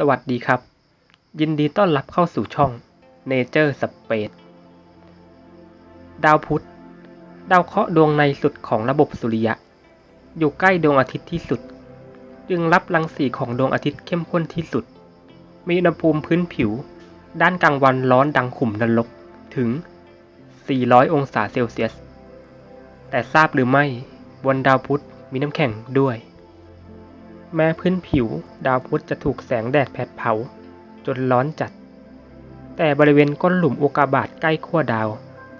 สวัสดีครับ ยินดีต้อนรับเข้าสู่ช่อง Nature Space ดาวพุธ ดาวเคราะห์ดวงในสุดของระบบสุริยะ อยู่ใกล้ดวงอาทิตย์ที่สุด จึงรับรังสีของดวงอาทิตย์เข้มข้นที่สุด มีอุณหภูมิพื้นผิว ด้านกลางวันร้อนดังขุมนรกถึง 400 องศาเซลเซียส แต่ทราบหรือไม่บนดาวพุธมีน้ำแข็งด้วย แม้พื้นผิวดาวพุธจะถูกแสงแดดแผดเผา จนร้อนจัด แต่บริเวณก้นหลุมอุกกาบาตใกล้ขั้วดาว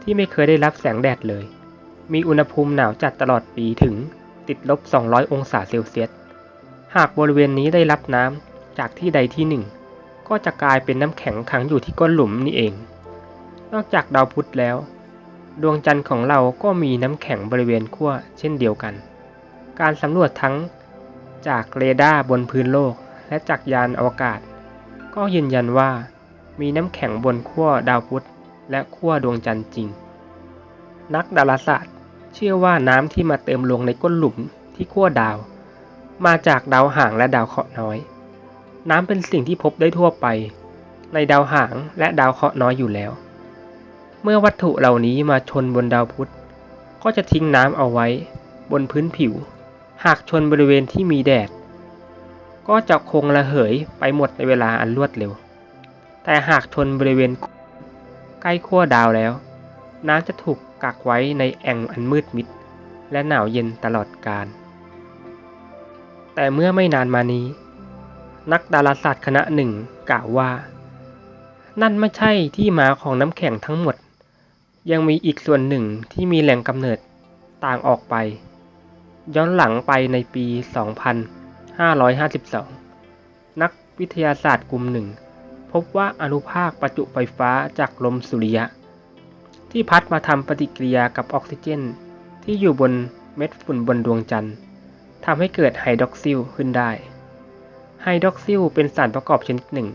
ที่ไม่เคยได้รับแสงแดดเลย มีอุณหภูมิหนาวจัดตลอดปีถึงติดลบ 200 องศาเซลเซียส หากบริเวณนี้ได้รับน้ำจากที่ใดที่หนึ่ง ก็จะกลายเป็นน้ำแข็งขังอยู่ที่ก้นหลุมนี่เอง นอกจากดาวพุธแล้ว ดวงจันทร์ของเราก็มีน้ำแข็งบริเวณขั้วเช่นเดียวกัน การสำรวจทั้ง จากเรดาร์บนพื้นโลก และจากยานอวกาศ ก็ยืนยันว่า มีน้ำแข็งบนขั้วดาวพุธและขั้วดวงจันทร์จริง นักดาราศาสตร์ เชื่อว่าน้ำที่มาเติมลงในก้นหลุมที่ขั้วดาว มาจากดาวห่างและดาวเคราะห์น้อย น้ำเป็นสิ่งที่พบได้ทั่วไป ในดาวห่างและดาวเคราะห์น้อยอยู่แล้ว เมื่อวัตถุเหล่านี้มาชนบนดาวพุธก็จะทิ้งน้ำเอาไว้บนพื้นผิว หากชนบริเวณที่มีแดด ก็จะคงระเหยไปหมดในเวลาอันรวดเร็ว แต่หากชนบริเวณใกล้ขั้วดาวแล้ว น้ำจะถูกกักไว้ในแอ่งอันมืดมิด และหนาวเย็นตลอดกาลแต่เมื่อไม่นานมานี้ นักดาราศาสตร์คณะหนึ่งกล่าวว่า นั่นไม่ใช่ที่มาของน้ำแข็งทั้งหมด ยังมีอีกส่วนหนึ่งที่มีแหล่งกำเนิดต่างออกไป ย้อนหลังไปในปี 2552 นักวิทยาศาสตร์กลุ่มหนึ่ง พบว่าอนุภาคประจุไฟฟ้าจากลมสุริยะ ที่พัดมาทำปฏิกิริยากับออกซิเจน ที่อยู่บนเม็ดฝุ่นบนดวงจันทร์ทำให้เกิดไฮดรอกซิลขึ้นได้ ไฮดรอกซิลเป็นสารประกอบชนิดหนึ่ง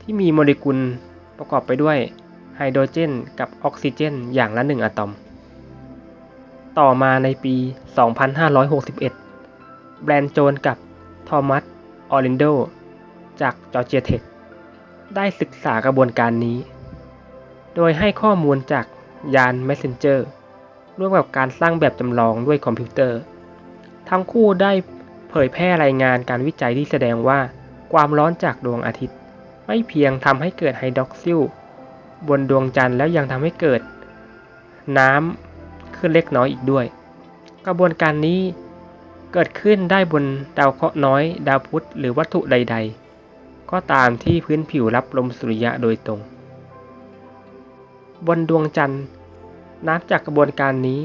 ที่มีโมเลกุลประกอบไปด้วยไฮโดรเจน กับออกซิเจน อย่างละหนึ่งอะตอม ต่อมาในปี 2561 แบรนด์โจนกับทอมัส ออรินโด จากจอร์เจียเทคได้ศึกษากระบวนการนี้ โดยให้ข้อมูลจากยาน Messenger ร่วมกับการสร้างแบบจำลองด้วยคอมพิวเตอร์ ทั้งคู่ได้เผยแพร่รายงานการวิจัยที่แสดงว่า ความร้อนจากดวงอาทิตย์ ไม่เพียงทำให้เกิดไฮดรอกซิลบนดวงจันทร์แล้วยังทำให้เกิด น้ำ ขึ้นเล็กน้อยอีกด้วย กระบวนการนี้เกิดขึ้นได้บนดาวเคราะห์น้อย ดาวพุธหรือวัตถุใด ๆ ก็ตามที่พื้นผิวรับลมสุริยะโดยตรง บนดวงจันทร์น้ำจากกระบวนการนี้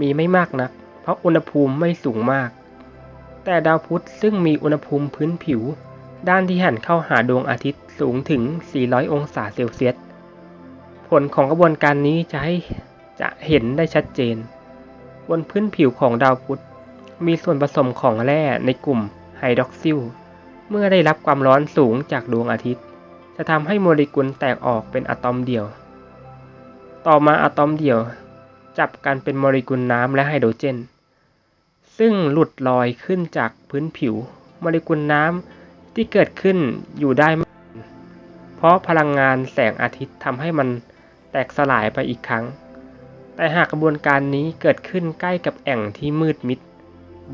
มีไม่มากนัก เพราะอุณหภูมิไม่สูงมาก แต่ดาวพุธซึ่งมีอุณหภูมิพื้นผิว ด้านที่หันเข้าหาดวงอาทิตย์สูงถึง 400 องศาเซลเซียส ผลของกระบวนการนี้จะให้ จะเห็นได้ชัดเจน บนพื้นผิวของดาวพุธมีส่วนผสมของแร่ในกลุ่มไฮดรอกซิล เมื่อได้รับความร้อนสูงจากดวงอาทิตย์ จะทำให้โมเลกุลแตกออกเป็นอะตอมเดี่ยว ต่อมาอะตอมเดี่ยว จับกันเป็นโมเลกุลน้ำและไฮโดรเจน ซึ่งหลุดลอยขึ้นจากพื้นผิว โมเลกุลน้ำที่เกิดขึ้นอยู่ได้ไม่นานเพราะพลังงานแสงอาทิตย์ทำให้มันแตกสลายไปอีกครั้ง แต่หากกระบวนการนี้เกิดขึ้นใกล้กับแอ่งที่มืดมิด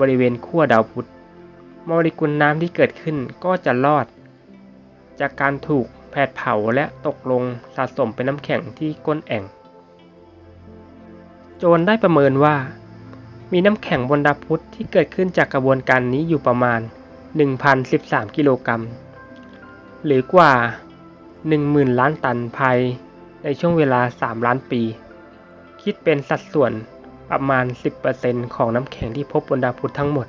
บริเวณขั้วดาวพุธโมเลกุลน้ำที่เกิดขึ้นก็จะรอด จากการถูกแผดเผาและตกลงสะสมเป็นน้ำแข็งที่ก้นแอ่ง โจนได้ประเมินว่า มีน้ำแข็งบนดาวพุธที่เกิดขึ้นจากกระบวนการนี้อยู่ประมาณ 1,013 กิโลกรัม หรือกว่า 10,000 ล้านตันภายในช่วงเวลา 3 ล้านปี คิดเป็นสัดส่วนประมาณ 10%ของน้ำแข็งที่พบบนดาวพุธทั้งหมด